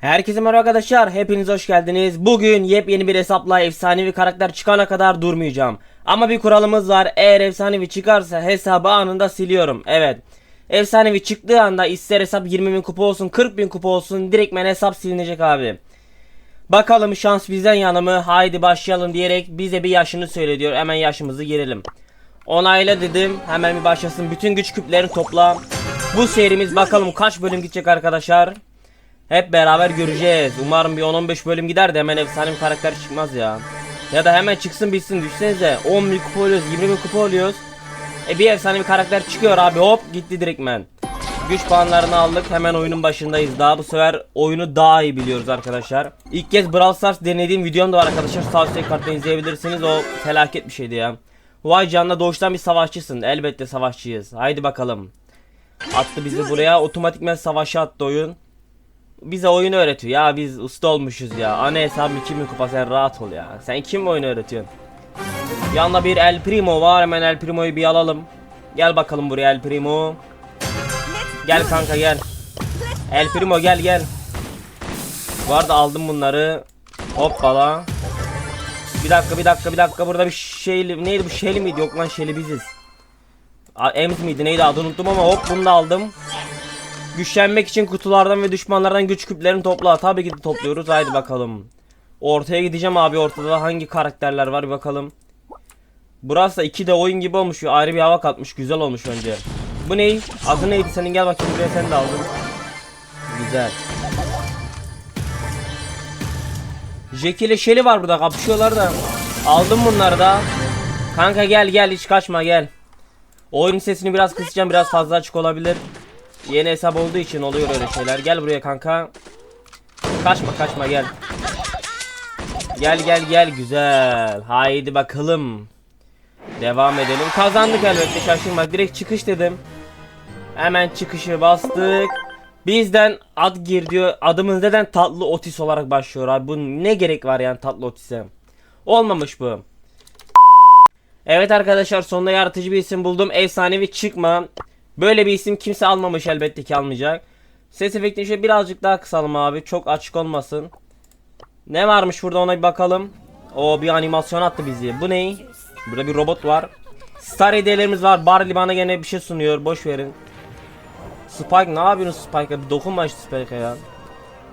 Herkese merhaba arkadaşlar. Hepiniz hoş geldiniz. Bugün yepyeni bir hesapla efsanevi karakter çıkana kadar durmayacağım. Ama bir kuralımız var. Eğer efsanevi çıkarsa hesabı anında siliyorum. Evet. Efsanevi çıktığı anda ister hesap 20 bin kupa olsun 40 bin kupa olsun direktmen hesap silinecek abi. Bakalım şans bizden yana mı? Haydi başlayalım diyerek bize bir yaşını söyle diyor. Hemen yaşımızı girelim. Onayla dedim. Hemen bir başlasın. Bütün güç küplerini topla. Bu serimiz bakalım kaç bölüm gidecek arkadaşlar. Hep beraber göreceğiz. Umarım bir 10-15 bölüm gider de hemen efsane bir karakter çıkmaz ya. Ya da hemen çıksın bitsin düşsenize. 10 bin kupa oluyoruz 20 bin kupa oluyoruz. E bir efsane bir karakter çıkıyor abi hop gitti direktmen. Güç puanlarını aldık hemen oyunun başındayız. Daha bu sefer oyunu daha iyi biliyoruz arkadaşlar. İlk kez Brawl Stars denediğim videom da var arkadaşlar. Sağ üstteki karttan izleyebilirsiniz. O felaket bir şeydi ya. Vay canına doğuştan bir savaşçısın. Elbette savaşçıyız. Haydi bakalım. Attı bizi buraya. Otomatikmen savaşa attı oyun. Bize oyun öğretiyor ya biz usta olmuşuz ya. Ana hesabım 2000 kupa sen rahat ol ya. Sen kim oyun öğretiyorsun? Yanında bir El Primo var hemen El Primo'yu bir alalım. Gel bakalım buraya El Primo. Gel kanka gel. El Primo gel gel. Bu arada aldım bunları. Hoppala. Bir dakika bir dakika bir dakika burada bir şeyli neydi bu şeyli miydi yok lan şeyli biziz. Ems miydi neydi adını unuttum ama hop bunu da aldım. Güçlenmek için kutulardan ve düşmanlardan güç küplerini topla. Tabii ki de topluyoruz. Haydi bakalım. Ortaya gideceğim abi. Ortada hangi karakterler var bir bakalım. Burası da 2 de oyun gibi olmuş. Ayrı bir hava katmış. Güzel olmuş önce. Bu ne? Adı neydi senin? Gel bakayım buraya sen de aldın. Güzel. Jackie ile Shelly var burada kapışıyorlar da. Aldım bunları da. Kanka gel gel hiç kaçma gel. Oyun sesini biraz kısacağım biraz fazla açık olabilir. Yeni hesap olduğu için oluyor öyle şeyler. Gel buraya kanka. Kaçma kaçma gel. Gel gel gel güzel. Haydi bakalım. Devam edelim. Kazandık elbette şaşırma. Direkt çıkış dedim. Hemen çıkışı bastık. Bizden ad gir diyor. Adımız neden tatlı otis olarak başlıyor abi. Bu ne gerek var yani tatlı otise. Olmamış bu. Evet arkadaşlar sonunda yaratıcı bir isim buldum. Efsanevi çıkma. Böyle bir isim kimse almamış elbette ki almayacak. Ses efektini şöyle birazcık daha kısalım abi. Çok açık olmasın. Ne varmış burada ona bir bakalım. O bir animasyon attı bizi. Bu ne? Burada bir robot var. Star hediyelerimiz var. Barley bana gene bir şey sunuyor. Boş verin. Spike ne yapıyorsun Spike'a? Bir dokunma işte Spike'a ya.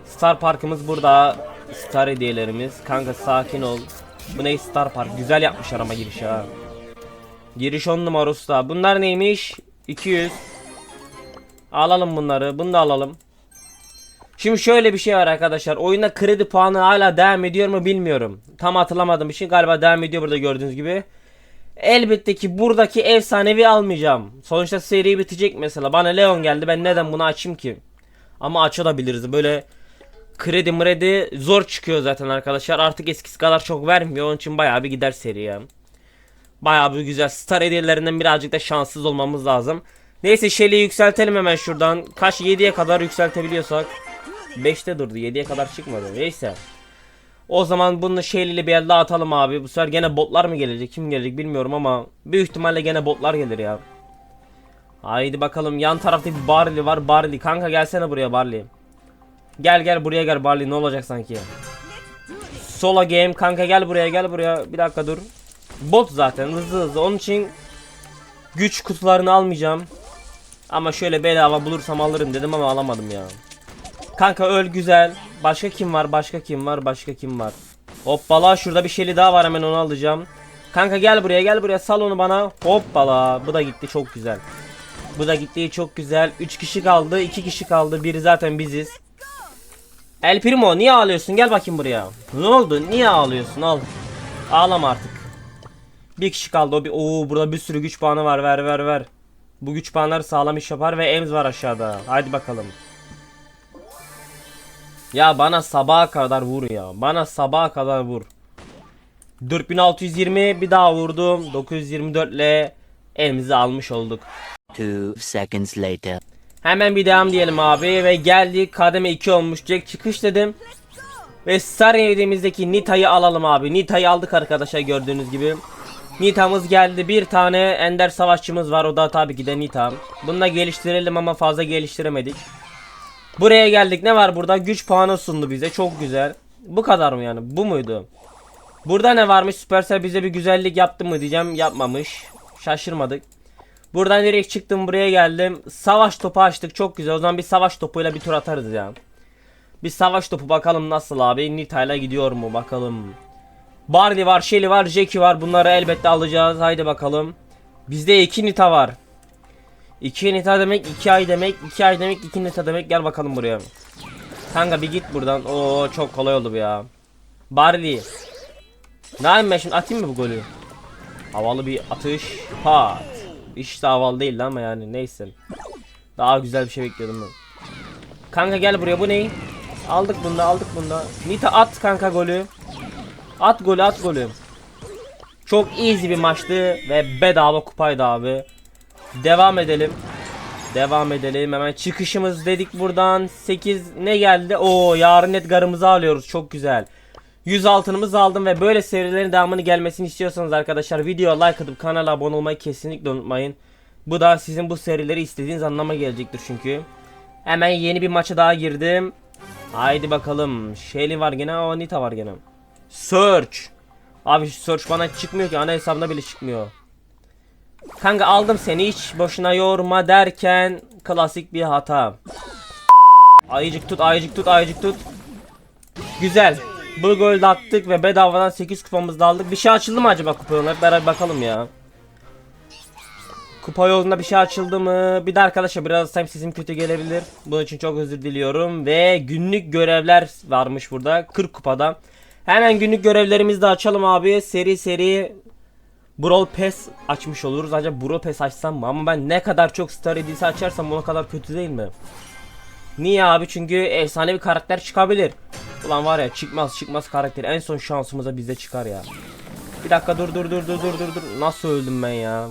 Star Park'ımız burada. Star hediyelerimiz. Kanka sakin ol. Bu ne Star Park? Güzel yapmışlar ama giriş ha. Giriş 10 numara usta. Bunlar neymiş? 200. Alalım bunları. Bunu da alalım. Şimdi şöyle bir şey var arkadaşlar. Oyunda kredi puanı hala devam ediyor mu bilmiyorum. Tam hatırlamadığım için galiba devam ediyor burada gördüğünüz gibi. Elbette ki buradaki efsanevi almayacağım. Sonuçta seri bitecek mesela. Bana Leon geldi. Ben neden bunu açayım ki? Ama açabiliriz. Böyle kredi mredi zor çıkıyor zaten arkadaşlar. Artık eskisi kadar çok vermiyor. Onun için bayağı bir gider seri ya. Bayağı bir güzel. Star hediyelerinden birazcık da şanssız olmamız lazım. Neyse Shelly'i yükseltelim hemen şuradan. Kaç 7'ye kadar yükseltebiliyorsak. 5'te durdu. 7'ye kadar çıkmadı. Neyse. O zaman bunu Shelly ile bir elde atalım abi. Bu sefer gene botlar mı gelecek? Kim gelecek bilmiyorum ama büyük ihtimalle gene botlar gelir ya. Haydi bakalım. Yan tarafta bir Barley var. Barley. Kanka gelsene buraya Barley. Gel gel buraya gel Barley. Ne olacak sanki? Sola game. Kanka gel buraya gel buraya. Bir dakika dur. Bot zaten hızlı hızlı. Onun için güç kutularını almayacağım. Ama şöyle bedava bulursam alırım dedim ama alamadım ya. Kanka öl güzel. Başka kim var? Başka kim var? Başka kim var? Hoppala şurada bir şeyli daha var hemen onu alacağım. Kanka gel buraya gel buraya sal onu bana. Hoppala bu da gitti çok güzel. Bu da gitti çok güzel. 3 kişi kaldı 2 kişi kaldı. Biri zaten biziz. El Primo niye ağlıyorsun? Gel bakayım buraya. Ne oldu? Niye ağlıyorsun? Al. Ağlama artık. Bir kişi kaldı. O bir Oo burada bir sürü güç puanı var. Ver ver ver. Bu güç puanları sağlam iş yapar ve Ems var aşağıda. Haydi bakalım. Ya bana sabaha kadar vur ya. Bana sabaha kadar vur. 4620 bir daha vurdum. 924 ile elimizi almış olduk. Two seconds later. Hemen bir devam diyelim abi ve geldik kademe 2 olmuş Jack çıkış dedim. Ve Star evimizdeki Nita'yı alalım abi. Nita'yı aldık arkadaşlar gördüğünüz gibi. Nita'mız geldi. Bir tane ender savaşçımız var. O da tabii ki de Nita. Bunu da geliştirelim ama fazla geliştiremedik. Buraya geldik. Ne var burada? Güç puanı sundu bize. Çok güzel. Bu kadar mı yani? Bu muydu? Burada ne varmış? Supercell bize bir güzellik yaptı mı diyeceğim. Yapmamış. Şaşırmadık. Buradan direkt çıktım buraya geldim. Savaş topu açtık. Çok güzel. O zaman bir savaş topuyla bir tur atarız ya. Bir savaş topu bakalım nasıl abi. Nita'yla gidiyor mu bakalım. Barley var, Shelly var, Jackie var. Bunları elbette alacağız. Haydi bakalım. Bizde iki Nita var. 2 Nita demek 2 ay demek 2 ay demek 2 Nita demek gel bakalım buraya. Kanka bir git buradan. Oo çok kolay oldu bu ya. Barley. Ne yapayım ben şimdi atayım mı bu golü? Havalı bir atış. Pat. De havalı değil ama yani neyse. Daha güzel bir şey bekliyordum ben. Kanka gel buraya bu ne? Aldık bunda aldık bunda. Nita at kanka golü. At golü at golü. Çok easy bir maçtı ve bedava kupaydı abi. Devam edelim. Devam edelim. Hemen çıkışımız dedik buradan. 8 ne geldi? Oo yarın Edgar'ımızı alıyoruz. Çok güzel. 100 altınımızı aldım ve böyle serilerin devamını gelmesini istiyorsanız arkadaşlar video like atıp kanala abone olmayı kesinlikle unutmayın. Bu da sizin bu serileri istediğiniz anlama gelecektir çünkü. Hemen yeni bir maça daha girdim. Haydi bakalım. Shelly var gene, o Nita var gene. Search. Abi search bana çıkmıyor ki ana hesabında bile çıkmıyor. Kanka aldım seni hiç boşuna yorma derken klasik bir hata. Ayıcık tut, ayıcık tut, ayıcık tut. Güzel. Bu golü attık ve bedavadan 8 kupamızı da aldık. Bir şey açıldı mı acaba kupa? Hep beraber bakalım ya. Kupa yolunda bir şey açıldı mı? Bir de arkadaşlar biraz hem sesim kötü gelebilir. Bunun için çok özür diliyorum. Ve günlük görevler varmış burada. 40 kupada. Hemen günlük görevlerimizi de açalım abi. Seri seri Brawl Pass açmış oluruz. Acaba Brawl Pass açsam mı? Ama ben ne kadar çok Star Edilse açarsam ona kadar kötü değil mi? Niye abi? Çünkü efsane bir karakter çıkabilir. Ulan var ya çıkmaz çıkmaz karakter en son şansımıza bizde çıkar ya. Bir dakika dur dur dur dur dur dur dur. Nasıl öldüm ben ya?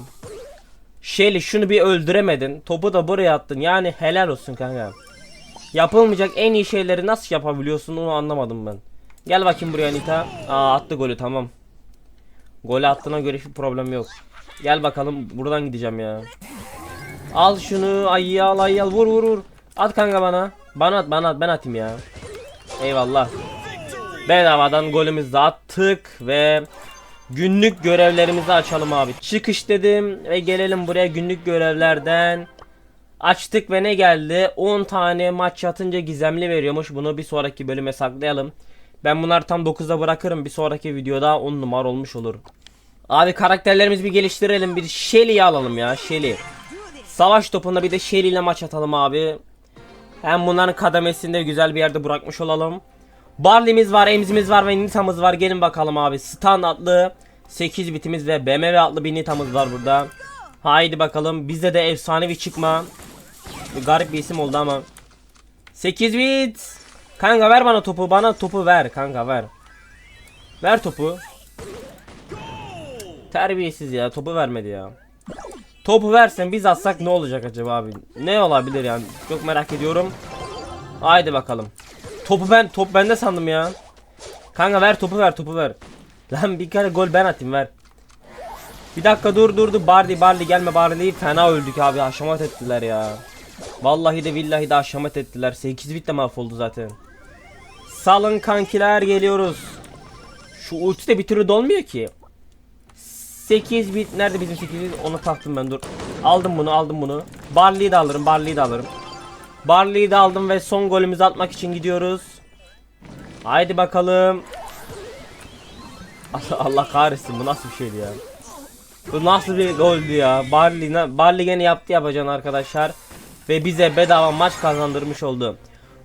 Shelly şunu bir öldüremedin. Topu da buraya attın. Yani helal olsun kanka. Yapılmayacak en iyi şeyleri nasıl yapabiliyorsun onu anlamadım ben. Gel bakayım buraya Nita. Aa attı golü tamam. Golü attığına göre hiçbir problem yok. Gel bakalım buradan gideceğim ya. Al şunu ayı al ayı al vur vur vur. At kanka bana. Bana at bana at ben atayım ya. Eyvallah. Bedavadan golümüzü attık ve günlük görevlerimizi açalım abi. Çıkış dedim ve gelelim buraya günlük görevlerden. Açtık ve ne geldi? 10 tane maç yatınca gizemli veriyormuş. Bunu bir sonraki bölüme saklayalım. Ben bunları tam 9'da bırakırım. Bir sonraki videoda 10 numara olmuş olur. Abi karakterlerimizi bir geliştirelim. Bir Shelly'yi alalım ya. Shelly. Savaş topunda bir de Shelly ile maç atalım abi. Hem bunların kademesini de güzel bir yerde bırakmış olalım. Barley'miz var, Emz'imiz var ve Nita'mız var. Gelin bakalım abi. Stan adlı 8 bitimiz ve BMW adlı bir Nita'mız var burada. Haydi bakalım. Bizde de efsanevi çıkma. Garip bir isim oldu ama. 8 bit. Kanka ver bana topu. Bana topu ver kanka ver. Ver topu. Terbiyesiz ya. Topu vermedi ya. Topu versen biz atsak ne olacak acaba abi? Ne olabilir yani? Çok merak ediyorum. Haydi bakalım. Topu ben top bende sandım ya. Kanka ver topu ver topu ver. Lan bir kere gol ben atayım ver. Bir dakika dur dur dur Bardi Bardi gelme Bardi fena öldük abi aşamat ettiler ya. Vallahi de billahi de aşamat ettiler. 8 bit de mahvoldu zaten. Salın kankiler geliyoruz. Şu ulti de bir türlü dolmuyor ki. 8 bit nerede bizim 8 bit onu taktım ben dur. Aldım bunu aldım bunu. Barley'i de alırım Barley'i de alırım. Barley'i de aldım ve son golümüzü atmak için gidiyoruz. Haydi bakalım. Allah, Allah kahretsin bu nasıl bir şeydi ya. Bu nasıl bir goldü ya. Barley, Barley gene yaptı yapacağını arkadaşlar. Ve bize bedava maç kazandırmış oldu.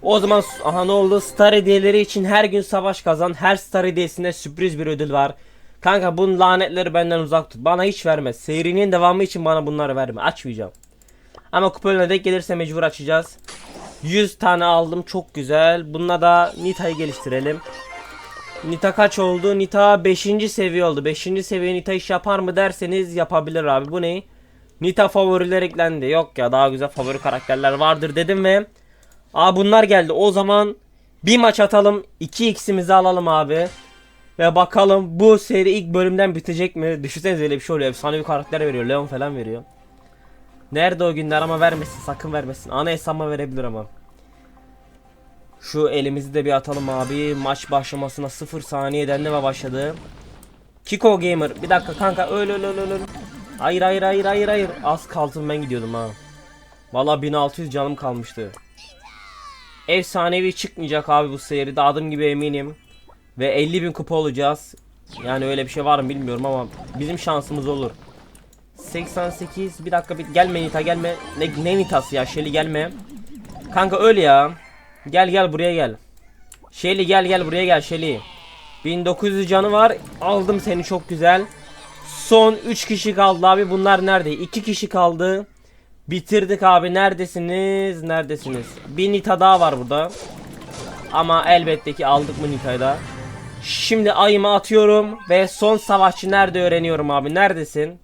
O zaman aha ne oldu? Star hediyeleri için her gün savaş kazan. Her star hediyesinde sürpriz bir ödül var. Kanka bunun lanetleri benden uzak tut. Bana hiç verme. Serinin devamı için bana bunları verme. Açmayacağım. Ama kupa önüne denk gelirse mecbur açacağız. 100 tane aldım. Çok güzel. Bununla da Nita'yı geliştirelim. Nita kaç oldu? Nita 5. seviye oldu. 5. seviye Nita iş yapar mı derseniz yapabilir abi. Bu ne? Nita favoriler eklendi. Yok ya daha güzel favori karakterler vardır dedim ve Aa bunlar geldi. O zaman bir maç atalım. 2x'imizi alalım abi. Ve bakalım bu seri ilk bölümden bitecek mi? Düşünsenize öyle bir şey oluyor. Efsane bir karakter veriyor. Leon falan veriyor. Nerede o günler ama vermesin. Sakın vermesin. Ana hesabıma verebilir ama. Şu elimizi de bir atalım abi. Maç başlamasına 0 saniyeden de başladı. Kiko Gamer. Bir dakika kanka öl öl öl öl. Hayır hayır hayır hayır hayır. Az kalsın ben gidiyordum ha. Valla 1600 canım kalmıştı. Efsanevi çıkmayacak abi bu seride adım gibi eminim. Ve 50 bin kupa olacağız. Yani öyle bir şey var mı bilmiyorum ama bizim şansımız olur. 88 bir dakika bir gelme Nita gelme. Ne, ne Nitası ya Shelly gelme. Kanka öyle ya. Gel gel buraya gel. Shelly gel gel buraya gel Shelly. 1900 canı var. Aldım seni çok güzel. Son 3 kişi kaldı abi. Bunlar nerede? 2 kişi kaldı. Bitirdik abi. Neredesiniz? Neredesiniz? Bir Nita daha var burada. Ama elbette ki aldık mı Nita'yı da. Şimdi ayımı atıyorum ve son savaşçı nerede öğreniyorum abi. Neredesin?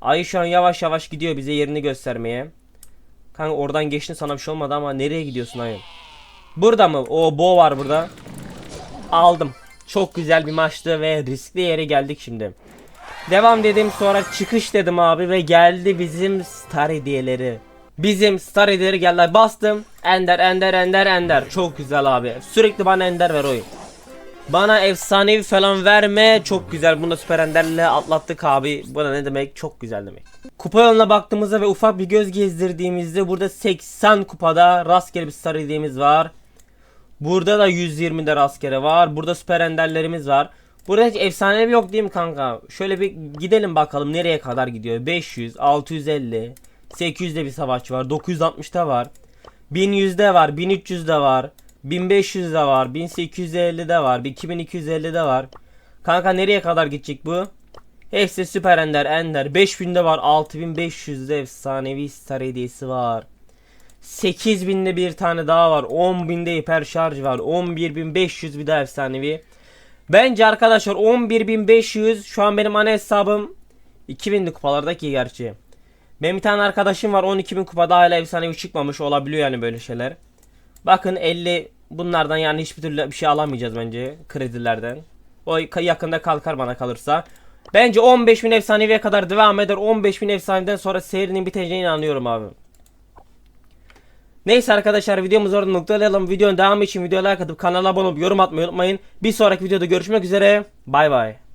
Ayı şu an yavaş yavaş gidiyor bize yerini göstermeye. Kanka oradan geçtin sana bir şey olmadı ama nereye gidiyorsun ayı? Burada mı? O Bo var burada. Aldım. Çok güzel bir maçtı ve riskli yere geldik şimdi. Devam dedim sonra çıkış dedim abi ve geldi bizim star hediyeleri. Bizim star hediyeleri geldi. Bastım. Ender ender ender ender. Çok güzel abi. Sürekli bana ender ver oyun. Bana efsanevi falan verme. Çok güzel. Bunu da süper enderle atlattık abi. Bu da ne demek? Çok güzel demek. Kupa yoluna baktığımızda ve ufak bir göz gezdirdiğimizde burada 80 kupada rastgele bir star hediyemiz var. Burada da 120'de rastgele var. Burada süper enderlerimiz var. Burada hiç efsanevi yok değil mi kanka? Şöyle bir gidelim bakalım nereye kadar gidiyor. 500, 650, 800'de bir savaşçı var. 960'da var. 1100'de var, 1300'de var. 1500'de var, 1850'de var, 2250'de var. Kanka nereye kadar gidecek bu? Hepsi süper ender, ender. 5000'de var, 6500'de efsanevi star hediyesi var. 8000'de bir tane daha var. 10.000'de hiper şarj var. 11500 bir daha efsanevi. Bence arkadaşlar 11500 şu an benim ana hesabım 2000'li kupalardaki gerçi. Benim bir tane arkadaşım var 12.000 kupada hala efsanevi çıkmamış olabiliyor yani böyle şeyler. Bakın 50 bunlardan yani hiçbir türlü bir şey alamayacağız bence kredilerden. O yakında kalkar bana kalırsa. Bence 15.000 efsaneviye kadar devam eder. 15.000 efsaneden sonra serinin biteceğine inanıyorum abi. Neyse arkadaşlar videomuzu orada noktalayalım. Videonun devamı için videoya like atıp kanala abone olup yorum atmayı unutmayın. Bir sonraki videoda görüşmek üzere. Bay bay.